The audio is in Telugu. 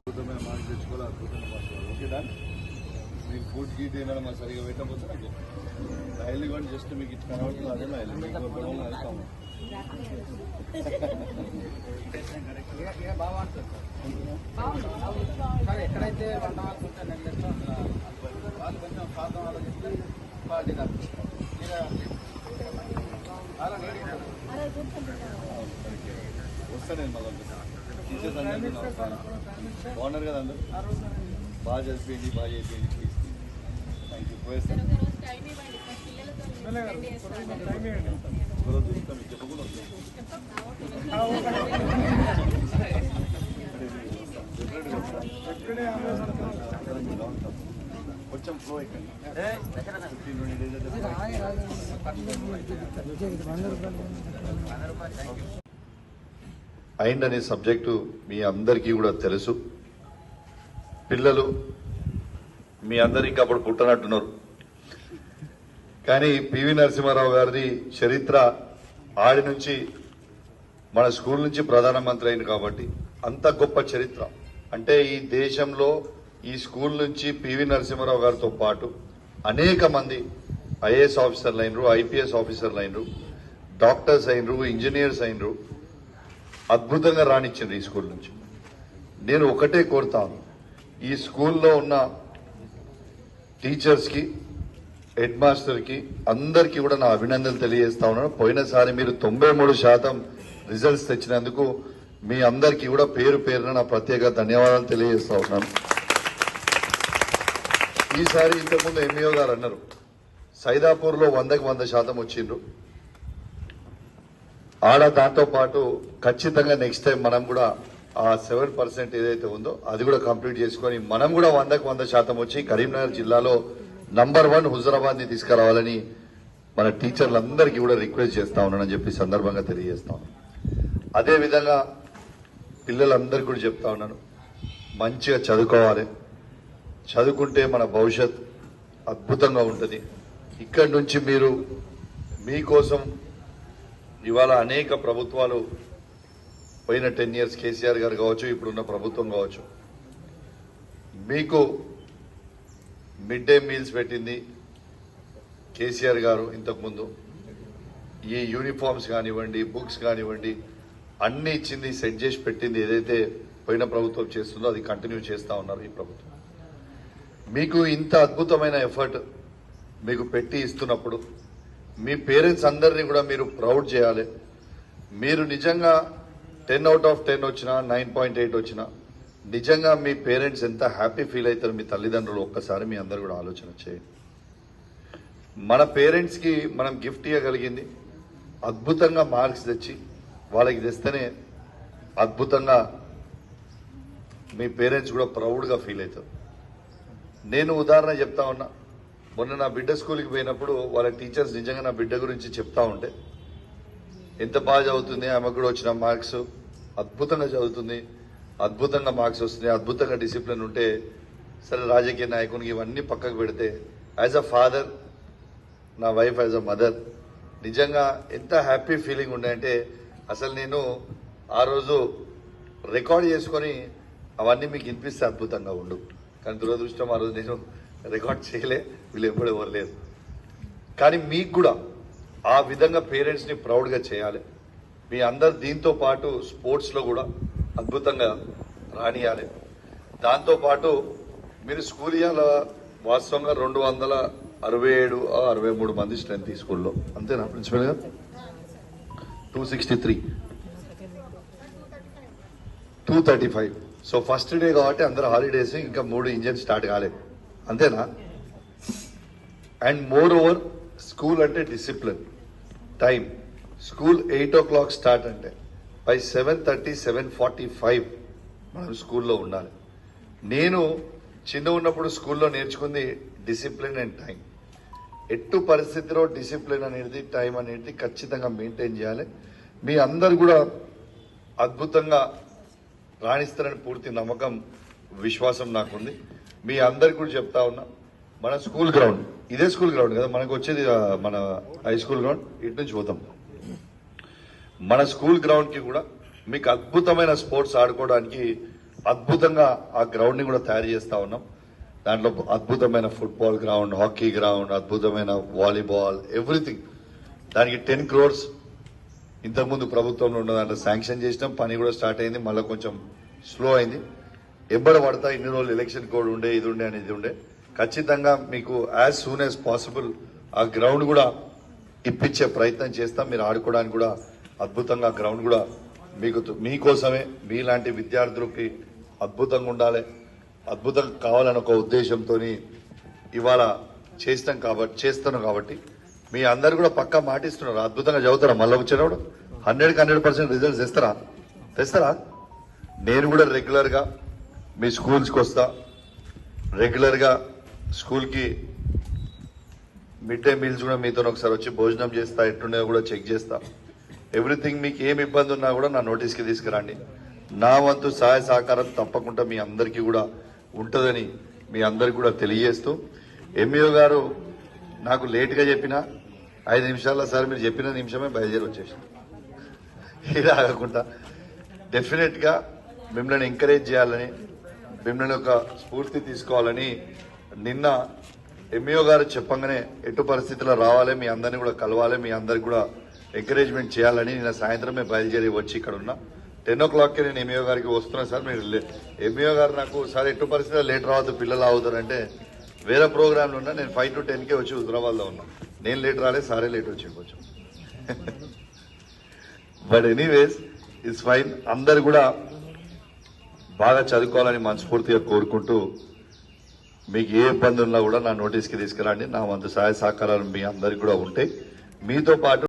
అద్భుతమైన మార్పు తెచ్చుకోవాలి అద్భుతమైన భాష ఓకే దాన్ని మీకు ఫుడ్ గీట్ ఏమైనా మా సరిగా పెట్టకపోతే నాకు డైలీ కూడా జస్ట్ మీకు ఇచ్చిన కాబట్టి అదే డైలీ ఎక్కడైతే గొడవలు వెళ్తాము ఎక్కడైతే వంట వస్తా నేను మళ్ళీ టీచర్స్ అందరికీ నమస్కారం బాగున్నారు కదా అందరు? బాగా చదివింది బాగా చేసేయండి ప్లీజ్ థ్యాంక్ యూ పోయేస్తాను చూస్తాం మీకు చెప్పకుండా వస్తాం. కొంచెం ఫ్లో మైండ్ అనే సబ్జెక్టు మీ అందరికీ కూడా తెలుసు. పిల్లలు మీ అందరు ఇంకా అప్పుడు పుట్టనట్టున్నారు. కానీ పివి నరసింహారావు గారిది చరిత్ర ఆడి నుంచి మన స్కూల్ నుంచి ప్రధానమంత్రి అయింది కాబట్టి అంత గొప్ప చరిత్ర. అంటే ఈ దేశంలో ఈ స్కూల్ నుంచి పివి నరసింహారావు గారితో పాటు అనేక మంది ఐఏఎస్ ఆఫీసర్లు అయినరు ఐపీఎస్ ఆఫీసర్లు అయినరు డాక్టర్స్ అయినరు ఇంజనీర్స్ అయినరు. అద్భుతంగా రాణించింది ఈ స్కూల్ నుంచి. నేను ఒకటే కోరుతాను. ఈ స్కూల్లో ఉన్న టీచర్స్కి హెడ్ మాస్టర్కి అందరికీ కూడా నా అభినందనలు తెలియజేస్తా ఉన్నాను. పోయినసారి మీరు తొంభై మూడు శాతం రిజల్ట్స్ తెచ్చినందుకు మీ అందరికీ కూడా పేరు పేరున నా ప్రత్యేక ధన్యవాదాలు తెలియజేస్తా ఉన్నాను. ఈసారి ఇంతకుముందు ఎంఈఓ గారు అన్నారు సైదాపూర్లో వందకి వంద శాతం వచ్చిండ్రు. ఆడ దాంతో పాటు ఖచ్చితంగా నెక్స్ట్ టైం మనం కూడా ఆ సెవెన్ పర్సెంట్ ఏదైతే ఉందో అది కూడా కంప్లీట్ చేసుకొని మనం కూడా వందకు వంద శాతం వచ్చి కరీంనగర్ జిల్లాలో నంబర్ వన్ హుజరాబాద్ని తీసుకురావాలని మన టీచర్లందరికీ కూడా రిక్వెస్ట్ చేస్తా ఉన్నానని చెప్పి సందర్భంగా తెలియజేస్తా ఉన్నాను. పిల్లలందరికీ కూడా చెప్తా ఉన్నాను మంచిగా చదువుకోవాలి. చదువుకుంటే మన భవిష్యత్ అద్భుతంగా ఉంటుంది. ఇక్కడి నుంచి మీరు మీకోసం ఇవాళ అనేక ప్రభుత్వాలు పోయిన టెన్ ఇయర్స్ కేసీఆర్ గారు కావచ్చు ఇప్పుడున్న ప్రభుత్వం కావచ్చు. మీకు మిడ్ డే మీల్స్ పెట్టింది కేసీఆర్ గారు ఇంతకుముందు. ఈ యూనిఫామ్స్ కానివ్వండి బుక్స్ కానివ్వండి అన్ని ఇచ్చింది సెట్ చేసి పెట్టింది ఏదైతే పోయిన ప్రభుత్వం చేస్తుందో అది కంటిన్యూ చేస్తా ఉన్నారు ఈ ప్రభుత్వం. మీకు ఇంత అద్భుతమైన ఎఫర్ట్ మీకు పెట్టి ఇస్తున్నప్పుడు మీ పేరెంట్స్ అందరినీ కూడా మీరు ప్రౌడ్ చేయాలి. మీరు నిజంగా టెన్ అవుట్ ఆఫ్ టెన్ వచ్చినా నైన్ పాయింట్ ఎయిట్ వచ్చినా నిజంగా మీ పేరెంట్స్ ఎంత హ్యాపీ ఫీల్ అవుతారు మీ తల్లిదండ్రులు ఒక్కసారి మీ అందరు కూడా ఆలోచన చేయండి. మన పేరెంట్స్కి మనం గిఫ్ట్ ఇవ్వగలిగింది అద్భుతంగా మార్క్స్ తెచ్చి వాళ్ళకి తెస్తేనే అద్భుతంగా మీ పేరెంట్స్ కూడా ప్రౌడ్గా ఫీల్ అవుతారు. నేను ఉదాహరణ చెప్తా ఉన్నా. మొన్న నా బిడ్డ స్కూల్కి పోయినప్పుడు వాళ్ళ టీచర్స్ నిజంగా నా బిడ్డ గురించి చెప్తా ఉంటే ఎంత బాగా చదువుతుంది ఆమెకు కూడా వచ్చిన మార్క్స్ అద్భుతంగా చదువుతుంది అద్భుతంగా మార్క్స్ వస్తున్నాయి అద్భుతంగా డిసిప్లిన్ ఉంటే సరే రాజకీయ నాయకునికి ఇవన్నీ పక్కకు పెడితే యాజ్ అ ఫాదర్ నా వైఫ్ యాజ్ అ మదర్ నిజంగా ఎంత హ్యాపీ ఫీలింగ్ ఉండే అసలు నేను ఆ రోజు రికార్డ్ చేసుకొని అవన్నీ మీకు వినిపిస్తే అద్భుతంగా ఉండు. కానీ దురదృష్టం ఆ రోజు నేను రికార్డ్ చేయలే వీళ్ళు ఎప్పుడు ఎవరు లేరు కానీ మీకు కూడా ఆ విధంగా పేరెంట్స్ని ప్రౌడ్గా చేయాలి. మీ అందరు దీంతో పాటు స్పోర్ట్స్లో కూడా అద్భుతంగా రాణియాలి. దాంతోపాటు మీరు స్కూల్ ఇవాళ వాస్తవంగా రెండు వందల అరవై ఏడు అరవై మూడు మంది స్ట్రెంత్ ఈ స్కూల్లో. అంతేనా ప్రిన్సిపల్ గారు? Two sixty three two thirty five so first day కాబట్టి అందరు హాలిడేస్ ఇంకా మూడు ఇంజన్ స్టార్ట్ కాలేదు. అంతేనా? అండ్ మోర్ ఓవర్ స్కూల్ అంటే discipline time school eight o'clock start అంటే by seven thirty seven forty five మనం స్కూల్లో ఉండాలి. నేను చిన్న ఉన్నప్పుడు స్కూల్లో నేర్చుకుంది డిసిప్లిన్ అండ్ టైం ఎట్టు పరిస్థితిలో డిసిప్లిన్ అనేది టైం అనేది ఖచ్చితంగా మెయింటైన్ చేయాలి. మీ అందరు కూడా అద్భుతంగా రాణిస్తారని పూర్తి నమ్మకం విశ్వాసం నాకుంది. మీ అందరికి కూడా చెప్తా ఉన్నా మన స్కూల్ గ్రౌండ్ ఇదే స్కూల్ గ్రౌండ్ కదా మనకు వచ్చేది మన హై స్కూల్ గ్రౌండ్ ఇటు నుంచి పోతాం. మన స్కూల్ గ్రౌండ్కి కూడా మీకు అద్భుతమైన స్పోర్ట్స్ ఆడుకోవడానికి అద్భుతంగా ఆ గ్రౌండ్ని కూడా తయారు చేస్తూ ఉన్నాం. దాంట్లో అద్భుతమైన ఫుట్బాల్ గ్రౌండ్ హాకీ గ్రౌండ్ అద్భుతమైన వాలీబాల్ ఎవ్రీథింగ్. దానికి టెన్ క్రోర్స్ ఇంతకుముందు ప్రభుత్వంలో ఉన్న దాంట్లో శాంక్షన్ చేసినాం పని కూడా స్టార్ట్ అయింది మళ్ళీ కొంచెం స్లో అయింది. ఎబ్బడ పడతా ఇన్ని రోజులు ఎలక్షన్ కోడ్ ఉండే ఇది ఉండే అనేది ఉండే. ఖచ్చితంగా మీకు యాజ్ సూన్ యాజ్ పాసిబుల్ ఆ గ్రౌండ్ కూడా ఇప్పించే ప్రయత్నం చేస్తాం. మీరు ఆడుకోవడానికి కూడా అద్భుతంగా గ్రౌండ్ కూడా మీకు మీకోసమే మీలాంటి విద్యార్థులకి అద్భుతంగా ఉండాలి. అద్భుతం కావాలని ఒక ఉద్దేశంతో ఇవాళ చేస్తాం కాబట్టి చేస్తాను కాబట్టి మీ అందరు కూడా పక్కా మాటిస్తున్నారు. అద్భుతంగా చదువుతారా? మళ్ళీ వచ్చినప్పుడు హండ్రెడ్కి హండ్రెడ్ పర్సెంట్ రిజల్ట్స్ తెస్తారా? తెస్తారా? నేను కూడా రెగ్యులర్గా మీ స్కూల్స్కి వస్తా. రెగ్యులర్గా స్కూల్కి మిడ్ డే మీల్స్ కూడా మీతో ఒకసారి వచ్చి భోజనం చేస్తా. ఎట్లుండే కూడా చెక్ చేస్తా. ఎవ్రీథింగ్ మీకు ఏం ఇబ్బంది ఉన్నా కూడా నా నోటీస్కి తీసుకురండి. నా వంతు సహాయ సహకారం తప్పకుండా మీ అందరికీ కూడా ఉంటుందని మీ అందరికి కూడా తెలియజేస్తూ. ఎంఈఓ గారు నాకు లేట్గా చెప్పిన ఐదు నిమిషాల్లో సార్ మీరు చెప్పిన నిమిషమే బయలుదేరి వచ్చేసాం ఇది ఆగకుండా డెఫినెట్గా మిమ్మల్ని ఎంకరేజ్ చేయాలని మిమ్మల్ని ఒక స్ఫూర్తి తీసుకోవాలని నిన్న ఎంఈఓ గారు చెప్పంగానే ఎటు పరిస్థితుల్లో రావాలి మీ అందరినీ కూడా కలవాలి మీ అందరికి కూడా ఎంకరేజ్మెంట్ చేయాలని నిన్న సాయంత్రమే బయలుదేరి వచ్చి ఇక్కడ ఉన్నా. టెన్ ఓ క్లాక్కి నేను ఎంఈఓ గారికి వస్తున్నాను సార్ మీరు ఎంఈఓ గారు నాకు సార్ ఎటు పరిస్థితుల్లో లేట్ రావద్దు పిల్లలు అవుతారంటే వేరే ప్రోగ్రాంలు ఉన్నా నేను ఫైవ్ టు టెన్కే వచ్చి హుజరాబాద్లో ఉన్నా. నేను లేట్ రాలే సారే లేట్ వచ్చి కొంచెం బట్ ఎనీవేస్ ఇట్స్ ఫైన్ అందరు కూడా బాగా చదువుకోవాలని మనస్ఫూర్తిగా కోరుకుంటూ మీకు ఏ ఇబ్బంది ఉన్నా కూడా నా నోటీస్కి తీసుకురండి. నా వంతు సహాయ సహకారాలు మీ అందరికి కూడా ఉంటాయి. మీతో పాటు